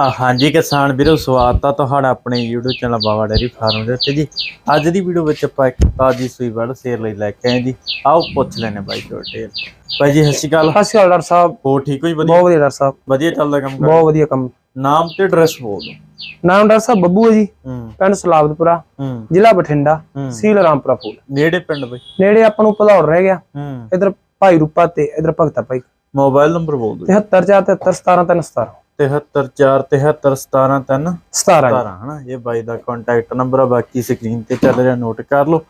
ਹਾਂਜੀ ਕਿਸਾਨ ਵੀਰੋ ਸਵਾਗਤ ਆ ਤੁਹਾਡਾ ਆਪਣੇ YouTube channel Bawa dairy farm ਦੇ ਉੱਤੇ ਜੀ। ਅੱਜ ਦੀ ਵੀਡੀਓ ਵਿੱਚ ਆਪਾਂ ਇੱਕ ਤਾਜੀ ਸੂਈ ਵੜ ਸੇਰ ਲਈ ਲੈ ਕੇ ਆਏ ਜੀ। ਆਓ ਪੁੱਛ ਲੈਣੇ ਬਾਈ ਛੋਟੇ ਬਾਈ ਜੀ ਸਤਿ ਸ਼੍ਰੀ ਅਕਾਲ। ਸਤਿ ਸ਼੍ਰੀ ਅਕਾਲ ਡਾਕਟਰ ਸਾਹਿਬ। ਹੋ ਠੀਕ ਹੋ ਜੀ ਬਹੁਤ ਵਧੀਆ ਵਧੀਆ ਡਾਕਟਰ ਸਾਹਿਬ। ਵਧੀਆ ਚੱਲਦਾ ਕੰਮ ਬਹੁਤ ਵਧੀਆ ਕੰਮ। ਨਾਮ ਤੇ ਐਡਰੈਸ ਬੋਲ ਦਿਓ। ਨਾਮ ਡਾਕਟਰ ਸਾਹਿਬ ਬੱਬੂ ਹੈ ਜੀ। ਪਿੰਡ ਸਲਾਬਤਪੁਰਾ ਹੂੰ। ਜ਼ਿਲ੍ਹਾ ਬਠਿੰਡਾ। ਸੀਲ ਰਾਮਪੁਰਾ ਫੂਲ। ਨੇੜੇ ਪਿੰਡ ਬਾਈ? ਨੇੜੇ ਆਪਾਂ ਨੂੰ ਭਦੌੜ ਰਹਿ ਗਿਆ। ਇਧਰ ਭਾਈ ਰੂਪਾ ਤੇ ਇਧਰ ਭਗਤਾ ਭਾਈ। ਮੋਬਾਈਲ ਨੰਬਰ ਬੋਲ ਦਿਓ। 74 7341717 17 17 ਹਨਾ? ਇਹ ਬਾਈ ਦਾ ਕੰਟੈਕਟ ਨੰਬਰ ਆ ਬਾਕੀ ਸਕਰੀਨ ਤੇ ਚੱਲ ਰਿਹਾ ਨੋਟ ਕਰ ਲਓ।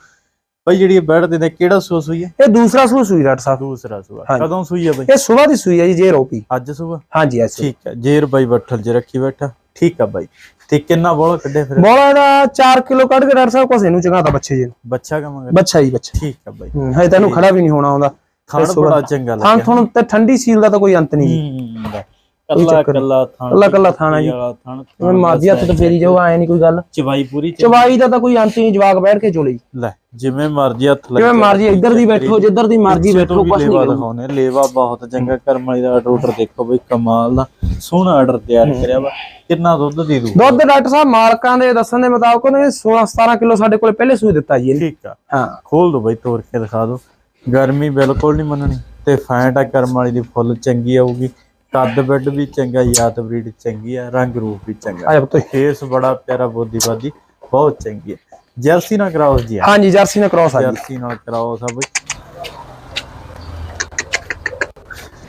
ਬਾਈ ਜਿਹੜੀ ਇਹ ਬੈਠ ਦੇ ਕਿਹੜਾ ਸੂਆ ਸੂਈ ਹੈ ਇਹ ਦੂਸਰਾ ਸੂ ਸੂਈ ਡਾਕਟਰ ਸਾਹਿਬ। ਦੂਸਰਾ ਸੂਆ। ਕਦੋਂ ਸੂਈ ਹੈ ਬਾਈ? ਇਹ ਸਵੇਰ ਦੀ ਸੂਈ ਹੈ ਜੀ ਜੇ ਰੋਪੀ ਅੱਜ ਸੂਆ? ਹਾਂਜੀ ਐਸੀ ਠੀਕ ਹੈ ਜੇਰ ਬਾਈ ਬੱਠਲ 'ਚ ਰੱਖੀ ਬੈਠਾ। ਠੀਕ ਆ ਬਾਈ। ਤੇ ਕਿੰਨਾ ਬੋਲ ਕੱਢੇ ਫਿਰ? ਬੋਲਾ ਦਾ 4 ਕਿਲੋ ਕੱਢ ਕੇ ਡਾਕਟਰ ਸਾਹਿਬ ਕੋਸੇ ਨੂੰ ਚੰਗਾਤਾ ਬੱਚੇ ਜੀ ਨੂੰ। ਬੱਚਾ ਕਮਾਂਗੇ ਬੱਚਾ ਜੀ ਬੱਚਾ। ਠੀਕ ਆ ਬਾਈ। ਹੂੰ, ਤੈਨੂੰ ਖੜਾ ਵੀ ਨਹੀਂ ਹੋਣਾ ਆਉਂਦਾ। ਖਾਣ ਬੜਾ ਚੰਗਾ ਲੱਗਿਆ। ਥਣ ਤੇ ਠੰਡੀ ਸੀਲ ਦਾ ਤਾਂ ਕੋਈ ਅੰਤ ਨਹੀਂ ਜੀ। ਹੂੰ ਕੱਲਾ ਕੱਲਾ ਥਾਣ ਕੱਲਾ ਕੱਲਾ ਥਾਣਾ ਜੀ। ਮੈਂ ਹੱਥ ਤੇ ਫੇਰੀ ਜਾਓ ਐ ਨਹੀਂ ਕੋਈ ਗੱਲ। ਚਵਾਈ ਪੂਰੀ ਚਵਾਈ ਦਾ ਤਾਂ ਕੋਈ ਅੰਤ ਨਹੀਂ ਜਵਾਕ ਬੈਠ ਕੇ ਚੋਲੀ ਲੈ ਜਿਵੇਂ ਮਰਜ਼ੀ ਹੱਥ ਲੱਗ। ਜਿਵੇਂ ਮਰਜ਼ੀ ਇੱਧਰ ਦੀ ਬੈਠੋ ਜਿੱਧਰ ਦੀ ਮਰਜ਼ੀ ਬੈਠੋ ਕੁਛ ਨਹੀਂ ਦਿਖਾਉਣੇ ਲੇਵਾ ਬਹੁਤ ਚੰਗਾ ਕਰਮ ਵਾਲੀ ਦਾ ਆਰਡਰ ਦੇਖੋ ਬਈ ਕਮਾਲ ਦਾ। ਸੋਹਣਾ ਆਰਡਰ ਤਿਆਰ ਕਰਿਆ ਵਾ। ਕਿੰਨਾ ਦੁੱਧ ਦੇ ਦੂ ਦੁੱਧ ਡਾਕਟਰ ਸਾਹਿਬ ਮਾਲਕਾਂ ਦੇ ਦੱਸਣ ਦੇ ਮੁਤਾਬਕ ਉਹਨੇ 16 17 ਕਿਲੋ ਸਾਡੇ ਕੋਲ ਪਹਿਲੇ ਸੂਈ ਦਿੱਤਾ ਜੀ। ਠੀਕ ਆ। ਹਾਂ। ਖੋਲ ਦੋ ਬਈ ਤੋੜ ਕੇ ਦਿਖਾ ਦੋ। ਗਰਮੀ ਬਿਲਕੁਲ ਨਹੀਂ ਮੰਨਣੀ ਤੇ ਫੈਂਟ ਆ ਕਰਮ ਵਾਲੀ ਦੀ ਫੁੱਲ ਚੰਗੀ ਆਊਗੀ। ਕੱਦ ਬੈੱਡ ਵੀ ਚੰਗਾ ਯਾਤ ਬਰੀਡ ਚੰਗੀ ਆ ਰੰਗ ਰੂਪ ਵੀ ਚੰਗਾ। ਆ ਜਾ ਪੁੱਤ। ਫੇਸ ਬੜਾ ਪਿਆਰਾ ਬੋਦੀਵਾਦੀ ਬਹੁਤ ਚੰਗੀ ਹੈ ਜਰਸੀ ਨਾਲ ਕਰਾਉਸ ਜੀ ਹਾਂਜੀ ਜਰਸੀ ਨਾਲ ਕ੍ਰਾਸ ਆ ਜੀ ਜਰਸੀ ਨਾਲ ਕਰਾਉਸ ਆ ਬਈ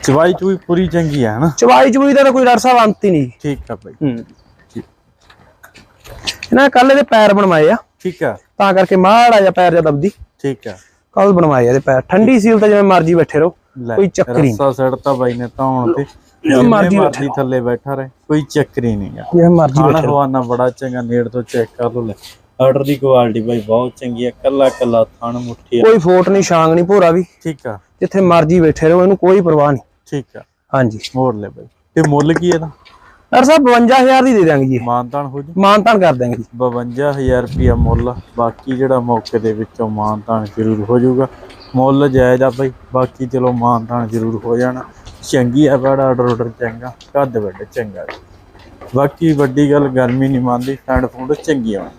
ਚਵਾਈ ਚੂਈ ਪੂਰੀ ਚੰਗੀ ਆ ਹਨਾ? ਚਵਾਈ ਚਵਾਈ ਦਾ ਤਾਂ ਕੋਈ ਡਾਕਟਰ ਸਾਹਿਬ ਅੰਤ ਹੀ ਨਹੀਂ। ਠੀਕ ਆ ਬਈ ਹੂੰ। ਇਹਨਾਂ ਕੱਲ ਇਹਦੇ ਪੈਰ ਬਣਵਾਏ ਆ। ਠੀਕ ਆ। ਤਾਂ ਕਰਕੇ ਮਾੜਾ ਜਿਹਾ ਪੈਰ ਜਿਹਾ ਦਬਦੀ। ਠੀਕ ਆ। ਕੱਲ ਬਣਵਾਏ ਇਹਦੇ ਪੈਰ। ਠੰਡੀ ਸੀਲ ਤਾਂ ਜਿਵੇਂ ਮਰਜ਼ੀ ਬੈਠੇ ਰਹੋ। ਕੋਈ ਚੱਕਰ ਰੱਸਾ ਸੜਤਾ ਬਾਈ ਨੇ ਧੌਣ ਤੇ। ਜਿਵੇਂ ਮਰਜ਼ੀ ਮਰਜ਼ੀ ਥੱਲੇ ਬੈਠਾ ਰਹੇ ਕੋਈ ਚੱਕਰ ਹੀ ਨਹੀਂਗਾ ਜਿਵੇਂ ਮਰਜ਼ੀ ਖਾਣਾ ਹਵਾਨਾ ਬੜਾ ਚੰਗਾ ਨੇੜ ਤੋਂ ਚੈੱਕ ਕਰ ਲੋ ਲੈ। ਆਰਡਰ ਦੀ ਕੁਆਲਿਟੀ ਬਾਈ ਬਹੁਤ ਚੰਗੀ ਹੈ ਕੱਲਾ ਕੱਲਾ ਥਣ ਮੁੱਠੀ ਆ। ਕੋਈ ਫੋਟ ਨਹੀਂ ਛਾਂਗ ਨਹੀਂ ਭੋਰਾ ਵੀ। ਠੀਕ ਆ। ਜਿੱਥੇ ਮਰਜ਼ੀ ਬੈਠੇ ਰਹੋ ਇਹਨੂੰ ਕੋਈ ਪਰਵਾਹ ਨਹੀਂ। ਠੀਕ ਆ। ਹਾਂਜੀ। ਮੋੜ ਲੈ ਬਾਈ। ਤੇ ਮੁੱਲ ਕੀ ਇਹਦਾ? ਡਾਕਟਰ ਸਾਹਿਬ 52000 ਦੀ ਦੇ ਦਾਂਗੇ ਜੀ। ਮਾਨਤਾਨ ਹੋ ਜੀ? ਮਾਨਤਾਨ ਕਰ ਦਾਂਗੇ ਜੀ। 52000 ਰੁਪਿਆ ਮੁੱਲ। ਬਾਕੀ ਜਿਹੜਾ ਮੌਕੇ ਦੇ ਵਿੱਚੋਂ ਮਾਨਤਾਨ ਜ਼ਰੂਰ ਹੋ ਜਾਊਗਾ ਮੁੱਲ ਜਾਇਜ਼ ਆ ਬਾਈ। ਬਾਕੀ ਚਲੋ ਮਾਨਤਾਨ ਜ਼ਰੂਰ ਹੋ ਜਾਣਾ। ਚੰਗੀ ਆ ਬੜਾ ਆਰਡਰ ਆਰਡਰ ਚੰਗਾ ਕੱਦ ਵੱਡ ਚੰਗਾ ਬਾਕੀ ਵੱਡੀ ਗੱਲ, ਗਰਮੀ ਨਹੀਂ ਮੰਨਦੀ ਫੈਂਡ ਫੂਡ ਚੰਗੀ ਆ।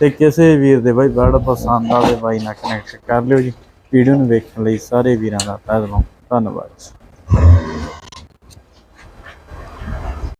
ਤੇ ਕਿਸੇ ਵੀਰ ਦੇ ਬਾਈ ਬੜਾ ਪਸੰਦ ਆਵੇ ਬਾਈ ਨਾਲ ਕਨੈਕਟ ਕਰ ਲਿਓ ਜੀ। ਵੀਡੀਓ ਨੂੰ ਵੇਖਣ ਲਈ ਸਾਰੇ ਵੀਰਾਂ ਦਾ ਤਹਿ ਦਿਲੋਂ ਧੰਨਵਾਦ